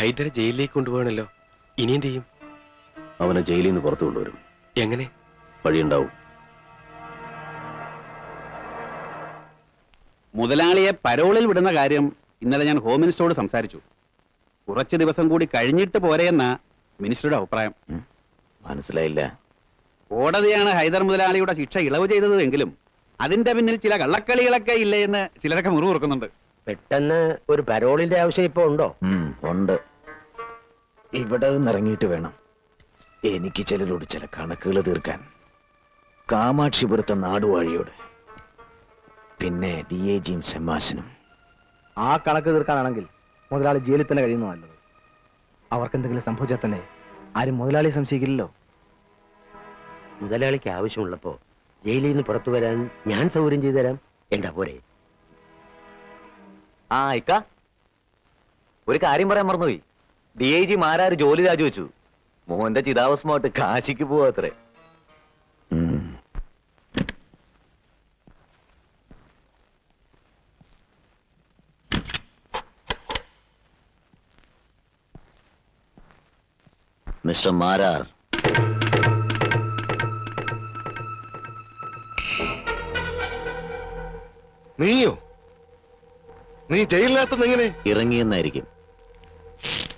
ഹൈദരെ ജയിലിലേക്ക് കൊണ്ടുപോകണല്ലോ. ഇനി എന്ത് ചെയ്യും? അവനെ ജയിലിൽ നിന്ന് പുറത്തു കൊണ്ടുവരും. എങ്ങനെ? വഴിയുണ്ടാവും. മുതലാളിയെ പരോളിൽ വിടുന്ന കാര്യം ഇന്നലെ ഞാൻ ഹോം മിനിസ്റ്ററോട് സംസാരിച്ചു. കുറച്ച് ദിവസം കൂടി കഴിഞ്ഞിട്ട് പോരെയെന്ന മിനിസ്റ്ററുടെ അഭിപ്രായം. മനസ്സിലായില്ല. കോടതിയാണ് ഹൈദർ മുതലാളിയുടെ ശിക്ഷ ഇളവ് ചെയ്തത് എങ്കിലും അതിന്റെ പിന്നിൽ ചില കള്ളക്കളികളൊക്കെ ഇല്ലേ എന്ന് ചിലരൊക്കെ മുറിവുറുക്കുന്നുണ്ട്. പെട്ടെന്ന് ഒരു പരോളിന്റെ ആവശ്യം ഇപ്പൊ ഉണ്ടോ? ഉണ്ട്. ഇവിടെ നിന്നിറങ്ങിയിട്ട് വേണം. എനിക്ക് ചിലരോട് ചില കണക്കുകൾ തീർക്കാൻ. കാമാക്ഷിപുരത്തെ നാടുവാഴിയോട്. പിന്നെ ഡി എ ജിയും സെമാസിനും ആ കണക്ക് തീർക്കാനാണെങ്കിൽ മുതലാളി ജയിലിൽ തന്നെ കഴിയുന്നു നല്ലത്. അവർക്ക് എന്തെങ്കിലും സംഭവിച്ചാൽ തന്നെ ആരും മുതലാളിയെ സംശയിക്കില്ലല്ലോ. മുതലാളിക്ക് ആവശ്യമുള്ളപ്പോ ജയിലിൽ നിന്ന് പുറത്തു വരാൻ ഞാൻ സൗകര്യം ചെയ്തു തരാം. എന്താ പോരെ? ആ ഇക്ക. ഒരു കാര്യം പറയാൻ മറന്നുപോയി. ഡി ഐ ജി മാരാർ ജോലി രാജിവെച്ചു? മോഹന്റെ ചിതാഭസ്മമായിട്ട് കാശിക്ക് പോവാത്രേ. മിസ്റ്റർ മാരാർ. നീയോ? നീ ജയിലിനകത്തുനിന്ന് എങ്ങനെ? ഇറങ്ങിയെന്നായിരിക്കും.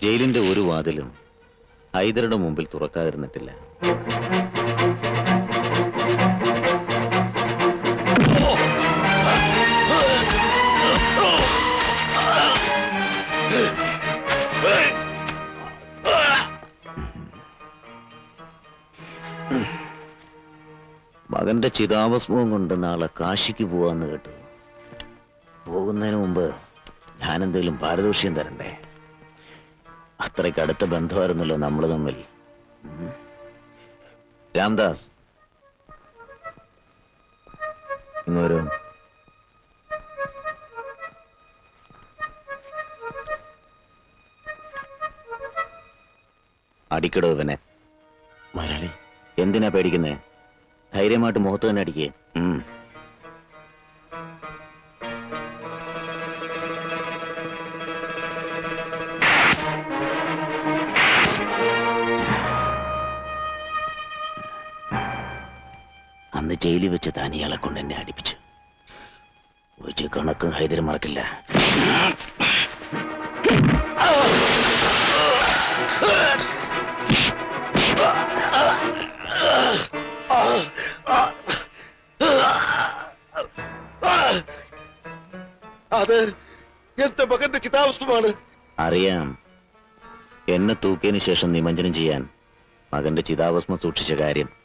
ജയിലിന്റെ ഒരു വാതിലും ഹൈദരുടെ മുമ്പിൽ തുറക്കാതിരുന്നിട്ടില്ല. മകന്റെ ചിതാഭസ്മവും കൊണ്ട് നാളെ കാശിക്ക് പോവാന്ന് കേട്ടു. പോകുന്നതിന് മുമ്പ് ഞാൻ എന്തെങ്കിലും പാരിതോഷ്യം തരണ്ടേ? അത്രയ്ക്ക് അടുത്ത ബന്ധമായിരുന്നല്ലോ നമ്മൾ തമ്മിൽ. രാംദാസ്. ഇങ്ങോരു അടിക്കടോ ഇവനെ. മലയാളി. എന്തിനാ പേടിക്കുന്നേ? ധൈര്യമായിട്ട് മുഖത്ത് തന്നെ അടിക്കേ. അന്ന് ജയിലിൽ വെച്ച് താൻ ഇയാളെ കൊണ്ട് എന്നെ അടിപ്പിച്ചു. ഒരു കണക്കും ഹൈദര് മറക്കില്ല. അത് എന്റെ മകന്റെ ചിതാവസ്ഥമാണ്. അറിയാം. എന്നെ തൂക്കിയതിനു ശേഷം നിമഞ്ജനം ചെയ്യാൻ മകന്റെ ചിതാഭസ്മം സൂക്ഷിച്ച കാര്യം.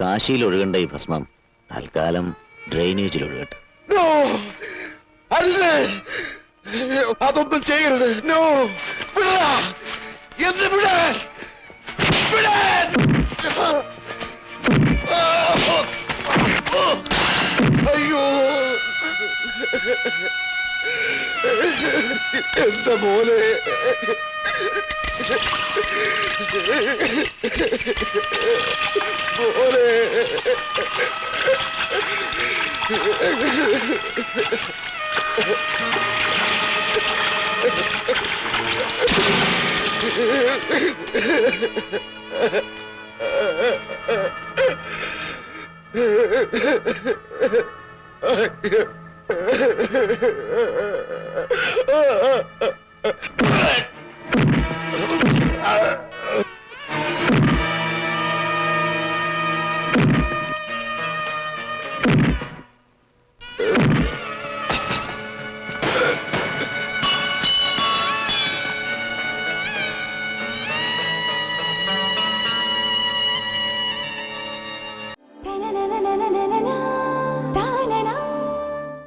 കാശിയിൽ ഒഴുകണ്ട ഈ ഭസ്മം തൽക്കാലം ഡ്രെയിനേജിൽ ഒഴുകട്ടെ. അതൊന്നും ചെയ്യരുത്. നോ എന്ത് അയ്യോ! മോനെ! മോനെ! Ah!